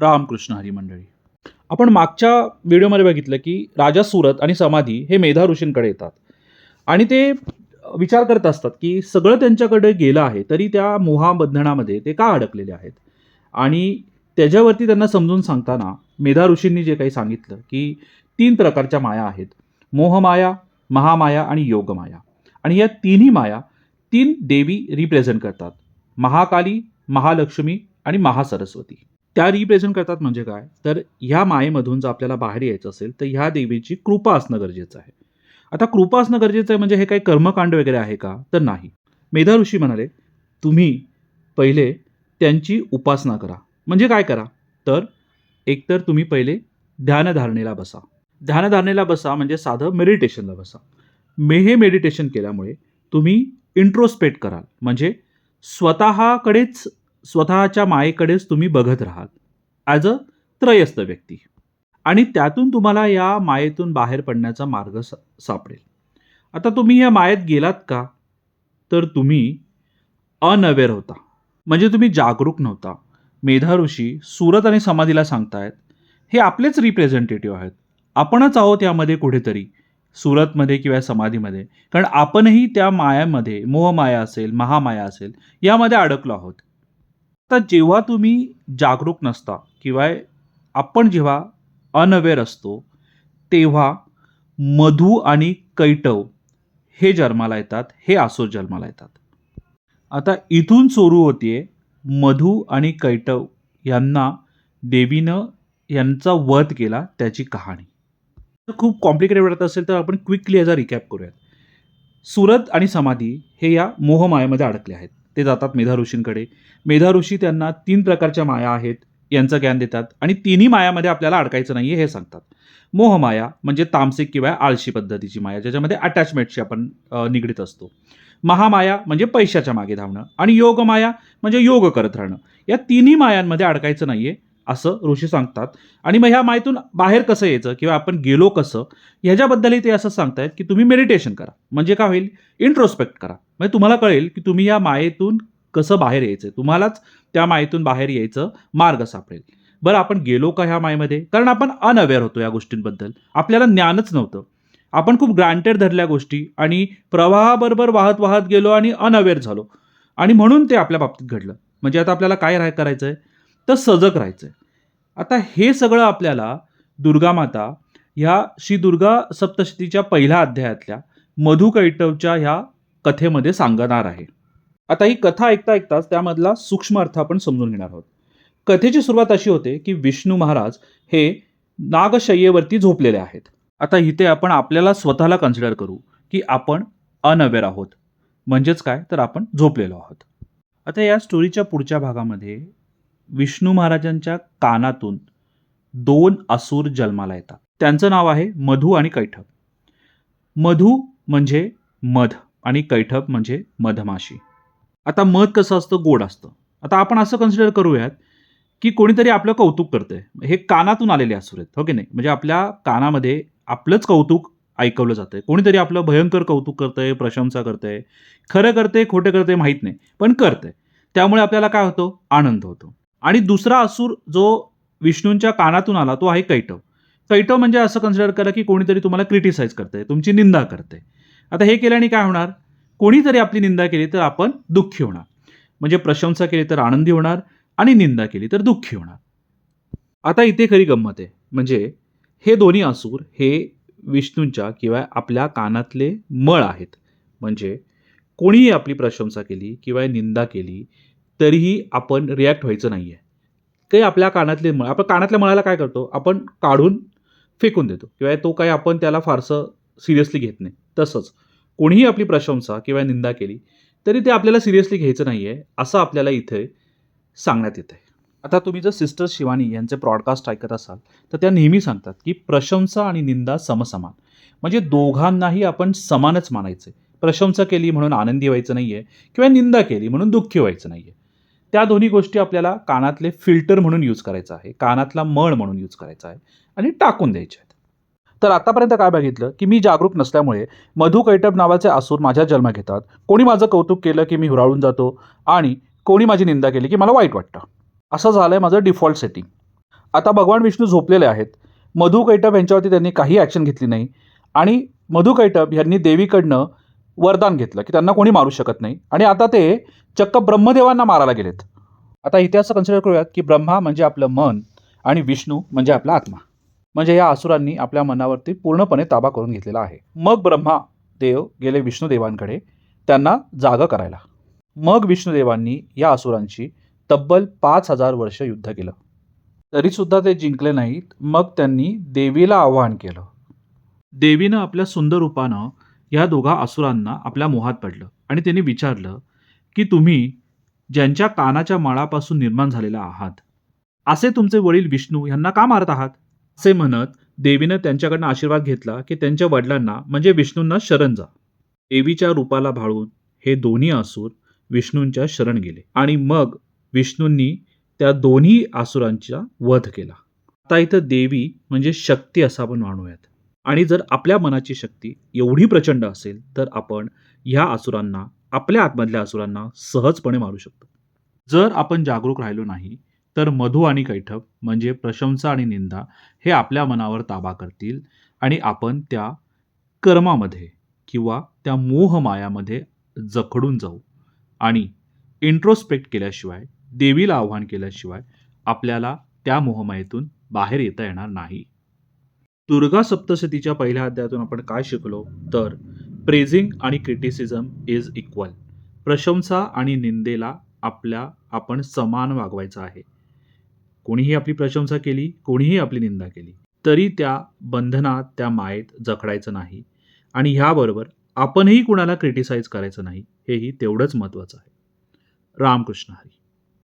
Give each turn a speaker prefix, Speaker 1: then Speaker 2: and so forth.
Speaker 1: रामकृष्ण हरी मंडळी. आपण मागच्या व्हिडिओमध्ये बघितलं की राजा सुरत आणि समाधी हे मेधा ऋषींकडे येतात. आणि ते विचार करत असतात की सगळं त्यांच्याकडे गेलं आहे तरी त्या मोहाबंधनामध्ये ते का अडकलेले आहेत? आणि त्याच्यावरती त्यांना समजून सांगताना मेधा ऋषींनी जे काही सांगितलं की तीन प्रकारच्या माया आहेत. मोहमाया महामाया आणि योगमाया. आणि या तिन्ही माया तीन देवी रिप्रेझेंट करतात. महाकाली महालक्ष्मी आणि महासरस्वती. त्या रिप्रेझेंट करतात म्हणजे काय? तर ह्या मायेमधून जर आपल्याला बाहेर यायचं असेल तर ह्या देवीची कृपा असणं गरजेचं आहे. आता कृपा असणं गरजेचं आहे म्हणजे हे काही कर्मकांड वगैरे आहे का? तर नाही. मेधा ऋषी म्हणाले तुम्ही पहिले त्यांची उपासना करा. म्हणजे काय करा? तर एकतर तुम्ही पहिले ध्यानधारणेला बसा. ध्यानधारणेला बसा म्हणजे साधं मेडिटेशनला बसा. मे हे मेडिटेशन केल्यामुळे तुम्ही इंट्रोस्पेक्ट कराल. म्हणजे स्वतःकडेच स्वतःच्या मायेकडेच तुम्ही बघत राहाल. ॲज अ त्रयस्थ व्यक्ती. आणि त्यातून तुम्हाला या मायेतून बाहेर पडण्याचा मार्ग सा सापडेल. आता तुम्ही या मायेत गेलात का? तर तुम्ही अनअवेअर होता. म्हणजे तुम्ही जागरूक नव्हता. मेधा ऋषी सुरत आणि समाधीला सांगतायत हे आपलेच रिप्रेझेंटेटिव्ह आहेत. आपणच आहोत यामध्ये कुठेतरी सुरतमध्ये किंवा समाधीमध्ये. कारण आपणही त्या मायामध्ये मोहमाया असेल महामाया असेल यामध्ये अडकलो आहोत. तर जेव्हा तुम्ही जागरूक नसता किंवा आपण जेव्हा अनअवेअर असतो तेव्हा मधू आणि कैटव हे जन्माला येतात हे आसो जन्माला येतात. आता इथून सुरू होते मधू आणि कैटव यांना देवीनं यांचा वध केला त्याची कहाणी. तर खूप कॉम्प्लिकेटेड वाटत असेल तर आपण क्विकली याचा रिकॅप करूयात. सुरत आणि समाधी हे या मोहमायेमध्ये अडकले आहेत. ते जातात मेधा ऋषींकडे. मेधा ऋषी त्यांना तीन प्रकारच्या माया आहेत यांचं ज्ञान देतात आणि तिन्ही मायामध्ये आपल्याला अडकायचं नाही हे सांगतात. मोहमाया म्हणजे तामसिक किंवा आळशी पद्धतीची माया ज्याच्यामध्ये अटॅचमेंटशी आपण निगडीत असतो. महामाया म्हणजे पैशाच्या मागे धावणं आणि योगमाया म्हणजे योग करत राहणं. या तिन्ही मायांमध्ये अडकायचं नाही आहे असं ऋषी सांगतात. आणि मग ह्या मायेतून बाहेर कसं यायचं किंवा आपण गेलो कसं ह्याच्याबद्दलही ते असं सांगतायत की तुम्ही मेडिटेशन करा. म्हणजे काय होईल? इंट्रोस्पेक्ट करा. म्हणजे तुम्हाला कळेल की तुम्ही या मायेतून कसं बाहेर यायचं तुम्हालाच त्या मायेतून बाहेर यायचं मार्ग सापडेल. बरं आपण गेलो का ह्या मायेमध्ये? कारण आपण अनअवेअर होतो या गोष्टींबद्दल. आपल्याला ज्ञानच नव्हतं. आपण खूप ग्रांटेड धरल्या गोष्टी आणि प्रवाहाबरोबर वाहत वाहत गेलो आणि अनअवेअर झालो. आणि म्हणून ते आपल्या बाबतीत घडलं. म्हणजे आता आपल्याला काय राह करायचं आहे तर सजग राहायचं आहे आता हे सगळं आपल्याला दुर्गा माता ह्या श्री दुर्गा सप्तशतीच्या पहिल्या अध्यायातल्या मधु कैटवच्या ह्या कथेमध्ये सांगणार आहे. आता ही कथा ऐकता ऐकताच त्यामधला सूक्ष्म अर्थ आपण समजून घेणार आहोत. कथेची सुरुवात अशी होते की विष्णू महाराज हे नागशय्येवरती झोपलेले आहेत. आता इथे आपण आपल्याला स्वतःला कन्सिडर करू की आपण अनअवेअर आहोत. म्हणजेच काय? तर आपण झोपलेलो आहोत. आता या स्टोरीच्या पुढच्या भागामध्ये विष्णू महाराजांच्या कानातून दोन असुर जन्माला येतात. त्यांचं नाव आहे मधू आणि कैठप मधू म्हणजे मध आणि कैठप म्हणजे मधमाशी. आता मध कसं असतं? गोड असतं. आता आपण असं कन्सिडर करूयात की कोणीतरी आपलं कौतुक करतंय. हे कानातून आलेले असुर आहेत हो की नाही? म्हणजे आपल्या कानामध्ये आपलंच कौतुक ऐकवलं जातंय. कोणीतरी आपलं भयंकर कौतुक करतंय प्रशंसा करतंय. खरं करते खोटं करते माहीत नाही पण करतंय. त्यामुळे आपल्याला काय होतो? आनंद होतो. आणि दुसरा असुर जो विष्णूंच्या कानातून आला तो आहे कैटव. कैटव म्हणजे असं कन्सिडर करा की कोणीतरी तुम्हाला क्रिटिसाइज करतंय तुमची निंदा करते आता हे केल्याने काय होणार? कोणीतरी आपली निंदा केली तर आपण दुःखी होणार. म्हणजे प्रशंसा केली तर आनंदी होणार आणि निंदा केली तर दुःखी होणार. आता इथे खरी गंमत आहे. म्हणजे हे दोन्ही असूर हे विष्णूंच्या किंवा आपल्या कानातले मळ आहेत. म्हणजे कोणीही आपली प्रशंसा केली किंवा निंदा केली तरीही आपण रिॲक्ट व्हायचं नाही आहे काही आपल्या कानातले मळ आपण कानातल्या मळाला काय करतो? आपण काढून फेकून देतो. किंवा तो काही आपण त्याला फारसं सिरियसली घेत नाही. तसंच कोणीही आपली प्रशंसा किंवा निंदा केली तरी ते आपल्याला सिरियसली घ्यायचं नाही आहे असं आपल्याला इथे सांगण्यात येतं आहे आता तुम्ही जर सिस्टर शिवानी यांचे ब्रॉडकास्ट ऐकत असाल तर त्या नेहमी सांगतात की प्रशंसा आणि निंदा समसमान. म्हणजे दोघांनाही आपण समानच मानायचं आहे प्रशंसा केली म्हणून आनंदी व्हायचं नाही आहे किंवा निंदा केली म्हणून दुःखी व्हायचं नाही आहे त्या दोन्ही गोष्टी आपल्याला कानातले फिल्टर म्हणून यूज करायचं आहे कानातला मळ म्हणून यूज करायचा आहे आणि टाकून द्यायचे आहेत. तर आतापर्यंत काय बघितलं? की मी जागरूक नसल्यामुळे मधु कैटब नावाचे असूर माझ्या जन्म घेतात. कोणी माझं कौतुक केलं की मी हुराळून जातो आणि कोणी माझी निंदा केली की मला वाईट वाटतं. असं झालं आहे माझं डिफॉल्ट सेटिंग. आता भगवान विष्णू झोपलेले आहेत. मधु कैटब यांच्यावरती त्यांनी काही ॲक्शन घेतली नाही. आणि मधु कैटब यांनी देवीकडनं वरदान घेतलं की त्यांना कोणी मारू शकत नाही. आणि आता ते चक्क ब्रह्मदेवांना मारायला गेलेत. आता इथे असं कन्सिडर करूयात की ब्रह्मा म्हणजे आपलं मन आणि विष्णू म्हणजे आपला आत्मा. म्हणजे या असुरांनी आपल्या मनावरती पूर्णपणे ताबा करून घेतलेला आहे. मग ब्रह्मा देव गेले विष्णुदेवांकडे त्यांना जागं करायला. मग विष्णुदेवांनी या असुरांशी तब्बल पाच हजार वर्ष युद्ध केलं. तरीसुद्धा ते जिंकले नाहीत मग त्यांनी देवीला आवाहन केलं. देवीनं आपल्या सुंदर रूपानं ह्या दोघा असुरांना आपल्या मोहात पडलं आणि त्यांनी विचारलं की तुम्ही ज्यांच्या कानाच्या माळापासून निर्माण झालेला आहात असे तुमचे वडील विष्णू यांना का मारत आहात? असे म्हणत देवीनं त्यांच्याकडनं आशीर्वाद घेतला की त्यांच्या वडिलांना म्हणजे विष्णूंना शरण जा. देवीच्या रूपाला भाळून हे दोन्ही आसूर विष्णूंच्या शरण गेले आणि मग विष्णूंनी त्या दोन्ही आसुरांचा वध केला. आता इथं देवी म्हणजे शक्ती असं आपण मानूयात. आणि जर आपल्या मनाची शक्ती एवढी प्रचंड असेल तर आपण ह्या असुरांना आपल्या आतमधल्या असुरांना सहजपणे मारू शकतो. जर आपण जागरूक राहिलो नाही तर मधु आणि कैठब म्हणजे प्रशंसा आणि निंदा हे आपल्या मनावर ताबा करतील आणि आपण त्या कर्मामध्ये किंवा त्या मोहमायामध्ये जखडून जाऊ आणि इंट्रोस्पेक्ट केल्याशिवाय देवीला आव्हान केल्याशिवाय आपल्याला त्या मोहमायेतून बाहेर येता येणार नाही. दुर्गा सप्तशतीच्या पहिल्या अध्यायातून आपण काय शिकलो? तर प्रेझिंग आणि क्रिटिसिझम इज इक्वल प्रशंसा आणि निंदेला आपल्या आपण समान वागवायचं आहे. कोणीही आपली प्रशंसा केली कोणीही आपली निंदा केली तरी त्या बंधनात त्या मायेत जखडायचं नाही. आणि ह्याबरोबर आपणही कुणाला क्रिटिसाइज करायचं नाही हेही तेवढंच महत्त्वाचं आहे. रामकृष्ण हरी.